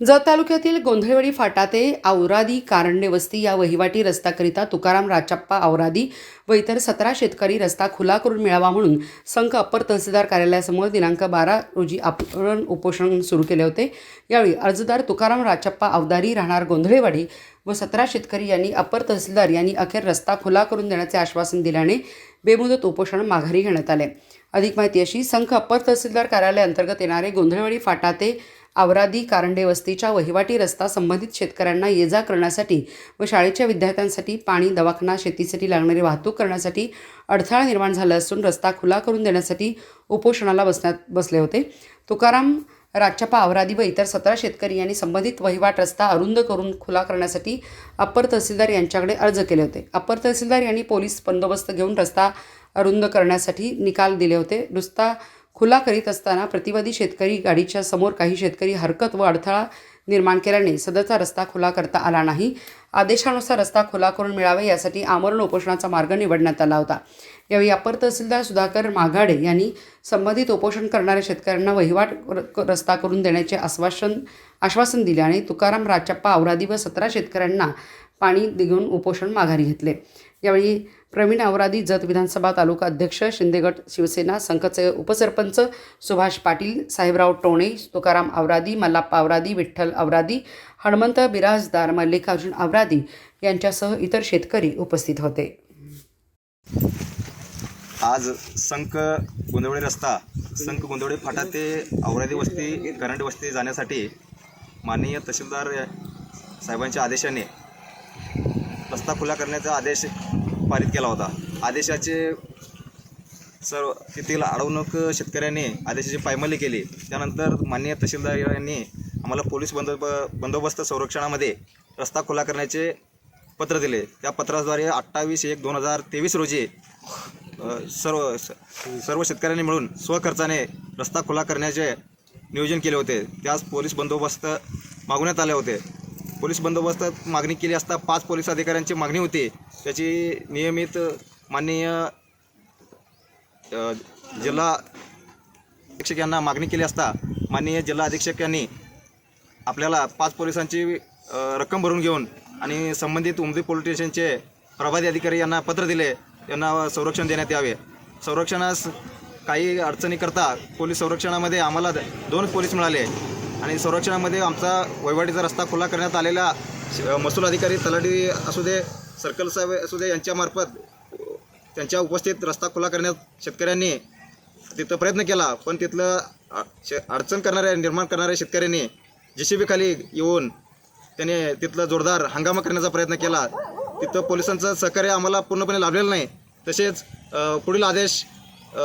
जत तालुक्यातील गोंधळवाडी फाटा ते औरादी कारंडे वस्ती या वहिवाटी रस्त्याकरिता तुकाराम राचप्पा औरादी व इतर सतरा शेतकरी रस्ता खुला करून मिळावा म्हणून संघ अप्पर तहसीलदार कार्यालयासमोर दिनांक बारा रोजी आपण उपोषण सुरू केले होते. यावेळी अर्जदार तुकाराम राचप्पा अवदारी राहणार गोंधळेवाडी व सतरा शेतकरी यांनी अप्पर तहसीलदार यांनी अखेर रस्ता खुला करून देण्याचे आश्वासन दिल्याने बेमुदत उपोषण माघारी घेण्यात आले. अधिक माहिती अशी संघ अप्पर तहसीलदार कार्यालय अंतर्गत येणारे गोंधळवाडी फाटा ते आवरादी कारंडे वस्तीच्या वहिवाटी रस्ता संबंधित शेतकऱ्यांना ये जा करण्यासाठी व शाळेच्या विद्यार्थ्यांसाठी पाणी दवाखाना शेतीसाठी लागणारी वाहतूक करण्यासाठी अडथळा निर्माण झाला असून रस्ता खुला करून देण्यासाठी उपोषणाला बसण्यात बसले होते. तुकाराम राजच्यापा आवरादी व इतर सतरा शेतकरी यांनी संबंधित वहिवाट रस्ता अरुंद करून खुला करण्यासाठी अप्पर तहसीलदार यांच्याकडे अर्ज केले होते. अप्पर तहसीलदार यांनी पोलीस बंदोबस्त घेऊन रस्ता अरुंद करण्यासाठी निकाल दिले होते. रस्ता खुला करीत असताना प्रतिवादी शेतकरी गाडीच्या समोर काही शेतकरी हरकत व अडथळा निर्माण केल्याने सदरचा रस्ता खुला करता आला नाही. आदेशानुसार रस्ता खुला करून मिळावा यासाठी आमरण उपोषणाचा मार्ग निवडण्यात आला होता. यावेळी अपर तहसीलदार सुधाकर माघाडे यांनी संबंधित उपोषण करणाऱ्या शेतकऱ्यांना वहिवाट र- रस्ता करून देण्याचे आश्वासन आश्वासन दिले आणि तुकाराम राचप्पा औरादी व सतरा शेतकऱ्यांना पाणी देऊन उपोषण माघारी घेतले. यावेळी प्रवीण आवरादी जत विधानसभा तालुका अध्यक्ष शिंदेगट शिवसेना संघचे उपसरपंच सुभाष पाटील साहेबराव टोणे तुकाराम आवरादी मल्लाप्पा आवरादी विठ्ठल आवरादी हनुमंत बिराजदार मल्लिकार्जुन आवरादी यांच्यासह इतर शेतकरी उपस्थित होते. आज संक गोंधवडे रस्ता संक गोंधवडे फाटा ते औरादी वस्ती करंट वस्ती जाण्यासाठी माननीय तहसीलदार साहेबांच्या आदेशाने रस्ता खुला करण्याचा आदेश पारित केला होता. आदेशाचे सर्व तेथील अडवणूक शेतकऱ्यांनी आदेशाची पायमली केली. त्यानंतर माननीय तहसीलदार यांनी आम्हाला पोलीस बंदोब बंदोबस्त संरक्षणामध्ये रस्ता खुला करण्याचे पत्र दिले. त्या पत्राद्वारे अठ्ठावीस एक दोन हजार तेवीस रोजी सर्व सर्व शेतकऱ्यांनी मिळून स्वखर्चाने रस्ता खुला करण्याचे नियोजन केले होते. त्यास पोलीस बंदोबस्त मागवण्यात आले होते. पोलीस बंदोबस्त मागणी केली असता पाच पोलीस अधिकाऱ्यांची मागणी होती. त्याची नियमित माननीय जिल्हा अधीक्षक यांना मागणी केली असता माननीय जिल्हा अधीक्षक यांनी आपल्याला पाच पोलिसांची रक्कम भरून घेऊन आणि संबंधित उमदी पोलीस स्टेशनचे प्रभारी अधिकारी यांना पत्र दिले. यांना संरक्षण देण्यात यावे. संरक्षणास काही अडचणी करता पोलीस संरक्षणामध्ये आम्हाला दोन पोलीस मिळाले. आणि संरक्षणामध्ये आमचा वहिवाटीचा रस्ता खुला करण्यात आलेला श- महसूल अधिकारी तलाठी असू दे सर्कल साहेब असू दे यांच्यामार्फत त्यांच्या उपस्थित रस्ता खुला करण्यात शेतकऱ्यांनी तिथं प्रयत्न केला पण तिथलं शे- अडचण करणाऱ्या निर्माण करणाऱ्या शेतकऱ्यांनी जे सी बी खाली येऊन त्याने तिथलं जोरदार हंगामा करण्याचा प्रयत्न केला. तिथं पोलिसांचं सहकार्य आम्हाला पूर्णपणे लाभलेलं नाही. तसेच पुढील आदेश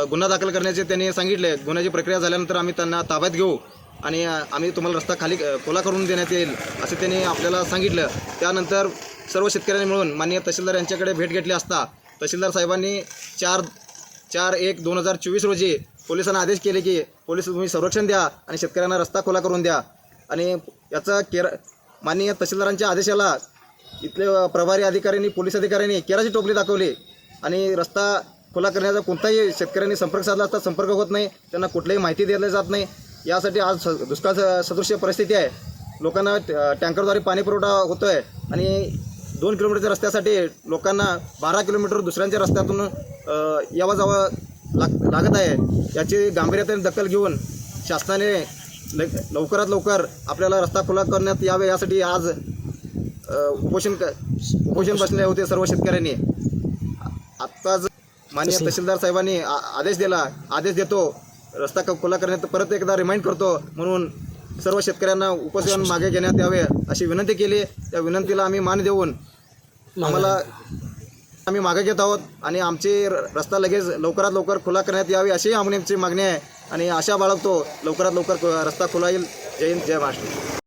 गुन्हा दाखल करण्याचे त्यांनी सांगितले. गुन्ह्याची प्रक्रिया झाल्यानंतर आम्ही त्यांना ताब्यात घेऊ. आणि आम्ही तुम्हाला रस्ता खाली खोला करून देण्यात येईल असं त्यांनी आपल्याला सांगितलं. त्यानंतर सर्व शेतकऱ्यांनी मिळून माननीय तहसीलदार यांच्याकडे भेट घेतली असता तहसीलदार साहेबांनी चार चार एक दोन हजार चोवीस रोजी पोलिसांना आदेश केले की पोलीस तुम्ही संरक्षण द्या आणि शेतकऱ्यांना रस्ता खोला करून द्या. आणि याचा केर माननीय तहसीलदारांच्या आदेशाला इथले प्रभारी अधिकाऱ्यांनी पोलीस अधिकाऱ्यांनी केराची टोपली दाखवली. आणि रस्ता खुला करण्याचा कोणताही शेतकऱ्यांनी संपर्क साधला असता संपर्क होत नाही त्यांना कुठलीही माहिती दिली जात नाही. यासाठी आज स- दुष्काळ स- सदृश्य परिस्थिती आहे. लोकांना टँकरद्वारे पाणी पुरवठा होतो आहे आणि दोन किलोमीटरच्या रस्त्यासाठी लोकांना बारा किलोमीटर दुसऱ्यांच्या रस्त्यातून यावं जावं लाग लागत आहे. याची गांभीर्याने दखल घेऊन शासनाने लवकरात लवकर आपल्याला रस्ता खुला करण्यात यावे यासाठी आज उपोषण उपोषण बसले होते सर्व शेतकऱ्यांनी. आत्ताच माननीय तहसीलदार साहेबांनी आ- आदेश दिला. आदेश देतो. रस्ता क- खुला करण्यात परत एकदा रिमाइंड करतो. म्हणून सर्व शेतकऱ्यांना उपोषण मागे घेण्यात यावे अशी विनंती केली. त्या विनंतीला आम्ही मान देऊन आम्हाला आम्ही मागे घेत आहोत आणि आमची र- रस्ता लगेच लवकरात लवकर खुला करण्यात यावी अशी आमची मागणी आहे. आणि आशा बाळगतो लवकरात लवकर रस्ता खुला येईल. जय हिंद जय महाराष्ट्र.